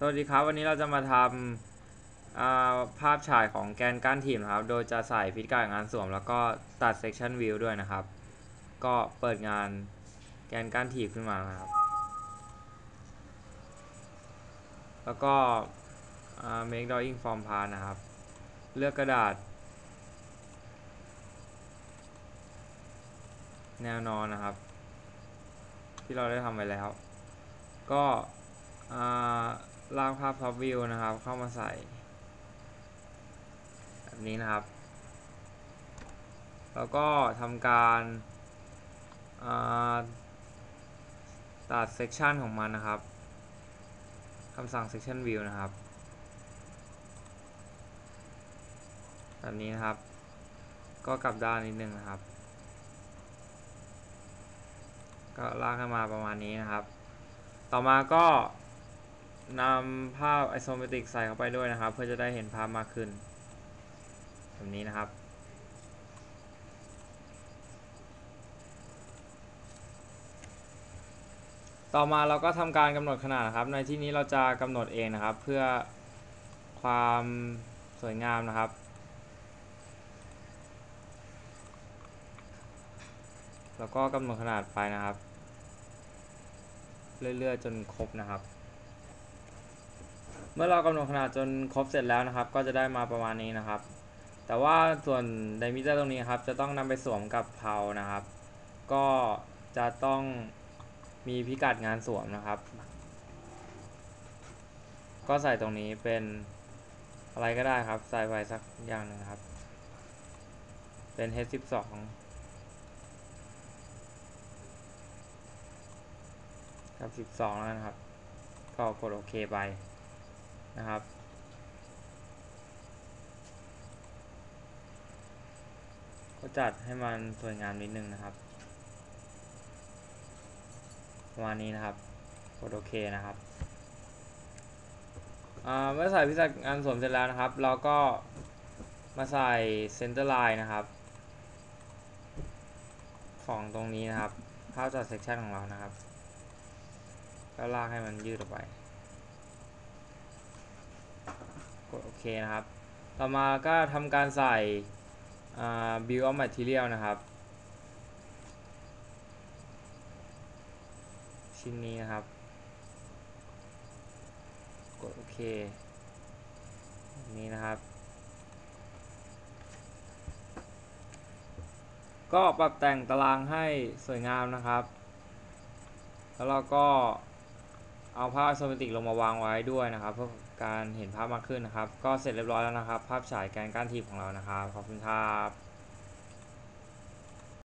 สวัสดีครับ วันนี้เราจะมาทำาภาพฉายของแกนก้านถีบครับ โดยจะใส่พิกัดงานสวม แล้วก็ตัด section view ด้วยนะครับ ก็เปิดงานแกนก้านถีบขึ้นมานะครับ แล้วก็ make drawing form part นะครับ เลือกกระดาษ แนวนอนนะครับ ที่เราได้ทำไว้แล้ว ก็อ่า ลากภาพ top view นะครับ เข้ามาใส่ แบบนี้นะครับ แล้วก็ทำการาตัด section ของมันนะครับคำสั่ง section view นะครับ แบบนี้นะครับ ก็กลับด้านนิดนึงนะครับ ก็ลากขึ้นมาประมาณนี้นะครับ ต่อมาก็ นำภาพ isometric ใส่เข้าไปด้วยนะครับ เพื่อจะได้เห็นภาพมากขึ้นแบบนี้นะครับ ต่อมาเราก็ทำการกำหนดขนาดนะครับ ในที่นี้เราจะกำหนดเองนะครับ เพื่อความสวยงามนะครับแล้วก็กำหนดขนาดไปนะครับ เรื่อยๆ จนครบนะครับ มื่อเรากำหนดขนาดจนครบเสร็จแล้วนะครับ ก็จะได้มาประมาณนี้นะครับ แต่ว่าส่วนไดมิเตอร์ตรงนี้ครับ จะต้องนำไปสวมกับเพลานะครับ ก็จะต้องมีพิกัดงานสวมนะครับ ก็ใส่ตรงนี้เป็นอะไรก็ได้ครับ ใส่ไปสักอย่างหนึ่งครับ เป็น H12 กับ 12 แล้วนะครับ ก็กดโอเคไป นะครับ ก็จัดให้มันสวยงามนิดนึงนะครับประมาณนี้นะครับกดโอเคนะครับเมื่อใส่พิกัดงานสวมเสร็จแล้วนะครับ เราก็มาใส่เซนเตอร์ไลน์นะครับ ของตรงนี้นะครับภาพจัดเซกชันของเรานะครับ ก็ลากให้มันยืดออกไป กดโอเคนะครับ ต่อมาก็ทำการใส่ bill of material นะครับ ชิ้นนี้นะครับ กดโอเค นี้นะครับ ก็ปรับแต่งตารางให้สวยงามนะครับ แล้วเราก็ เอาภาพโซเมติกลงมาวางไว้ด้วยนะครับ เพื่อการเห็นภาพมากขึ้นนะครับ ก็เสร็จเรียบร้อยแล้วนะครับ ภาพฉายแกนก้านทีบของเรานะครับ ขอบคุณครับ